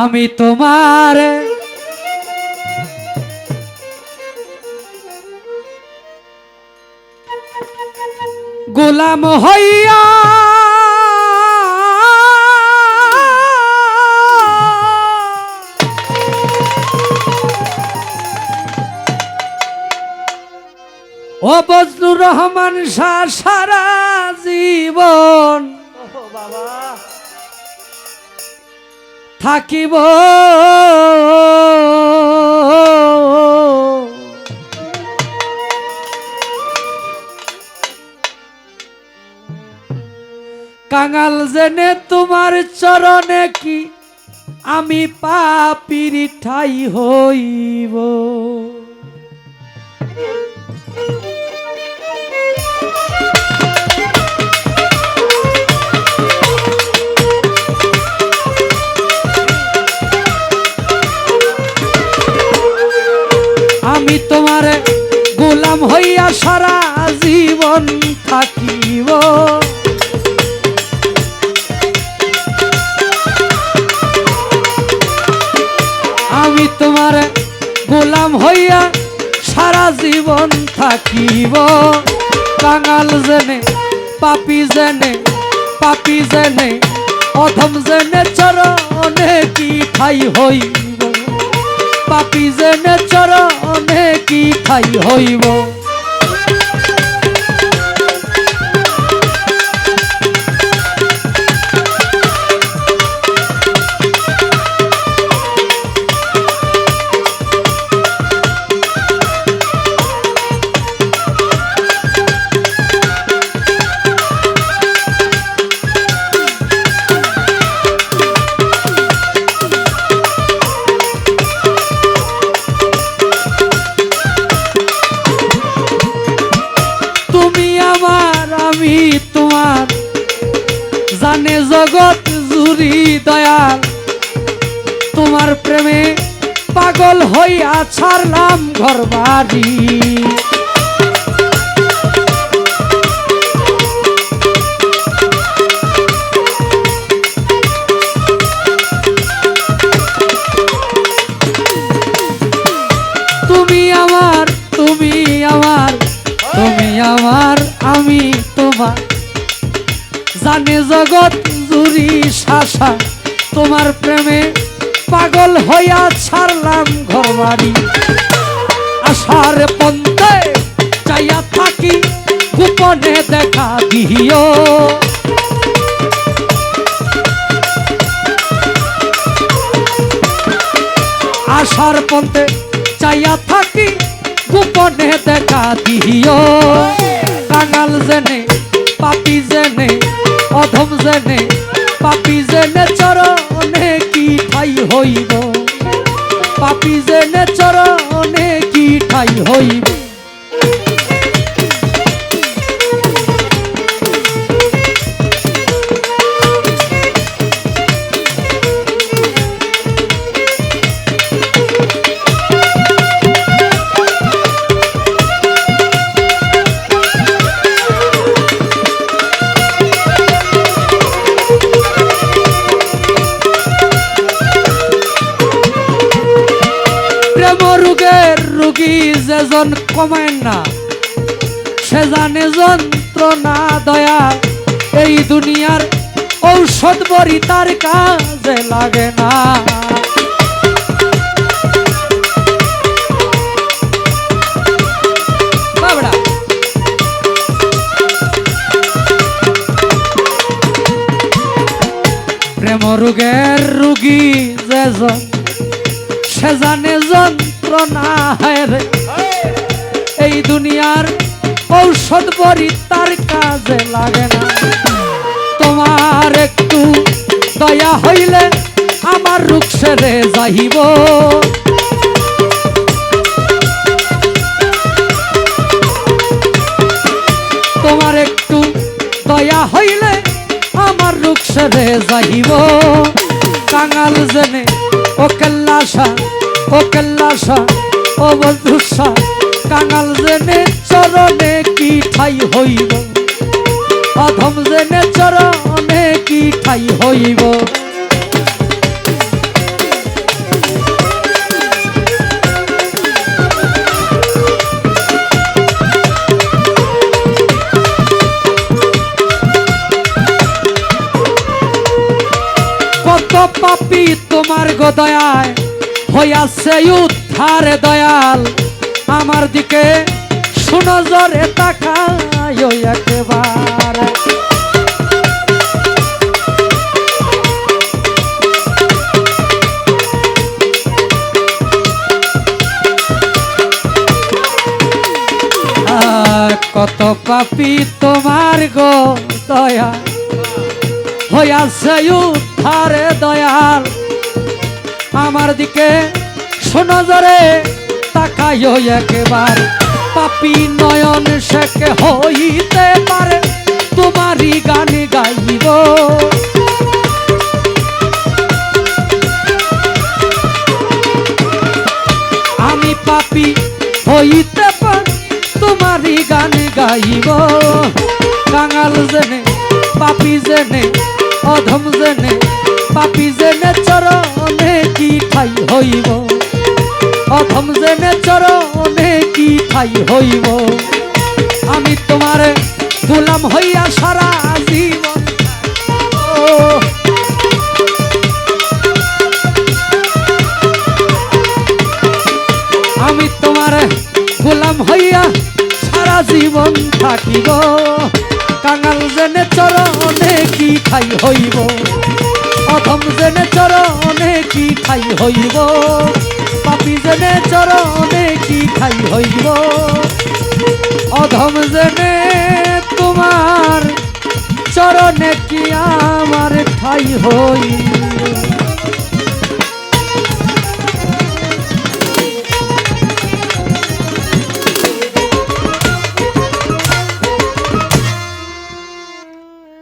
আমি তোমার। গোলাম হইয়া ও বজলুর রহমান শাহ সারা জীবন। বাবা। থাকিব। কাঙাল জেনে তোমার চরণে কি আমি পাপির ঠাই হইব? তোমার গোলাম হইয়া সারা জীবন থাকিব। আমি তোমার গোলাম হইয়া সারা জীবন থাকিব। কাঙাল জেনে, পাপি জেনে পাপি জেনে, অধম জেনে চরণে কি ঠাই হইব। পাপি জেনে চরণে কি ঠাই হইব? জগৎ জুরি দয়াল, তোমার প্রেমে পাগল হইয়া ছাড়লাম ঘর বাড়ি তুমি আমার তুমি আমার তুমি আমার, আমি তোমার। জানে জগৎ জুরি শাসা, তোমার প্রেমে পাগল হইয়া ছাড়লাম ঘর বাড়ি আশার পন্থে চাইয়া থাকি, গোপনে দেখা দিও আশার পন্থে চাইয়া থাকি, গোপনে দেখা দিও কাঙাল জেনে, পাপি জেনে, অধম জেনে পাপি জেনে চরণে কি ঠাই হইব? পাপি জেনে চরণে কি ঠাই হইব? প্রেম রোগের রোগী, যেজন কমায় না সে জানে যন্ত্রণা দয়া এই দুনিয়ার ঔষধ বড়ি তার কাজে লাগে না। প্রেম রোগের রুগী, যেজন জানে যন্ত্রণা হয় রে। এই দুনিয়ার ঔষধ বড়ি তার কাজে লাগে না। তোমার একটু দয়া হইলে আমার রুখ সেরে যাইব। তোমার একটু দয়া হইলে আমার রুখ সেরে যাইব। কাঙাল জেনে ও কেল্লাসা ও কেল্লাসা, ও বন্ধুসা, কাঙাল জেনে চরণে কি ঠাই হইব? অধম জেনে চরণে কি ঠাই হইব? পাপি তোমার গো দয়ায় হইয়াছে উদ্ধার দয়াল। আমার দিকে সুনজরে তাকায় একবার। কত পাপি তোমার গো দয়া হইয়াছে উদ্ধারে দয়াল, আমার দিকে সুনজরে তাকাইও একবার। পাপি নয়ন শেখে হইতে পারে, তোমারই গান গাইব। আমি পাপি হইতে পারি, তোমারই গান গাইব। কাঙাল জেনে, পাপি জেনে অধম জেনে, পাপি জেনে চরণে কি ঠাই হইব? অধম জেনে চরণে কি ঠাই হইব? আমি তোমার গোলাম হইয়া সারা জীবন আমি তোমার গোলাম হইয়া সারা জীবন থাকিব। কাঙাল জেনে চরণে কি ঠাই হইব? অধম জেনে চরণে কি ঠাই হইব? পাপি জেনে চরণে কি ঠাই হইব? অধম জেনে তোমার চরণে কি আমার ঠাই হইব?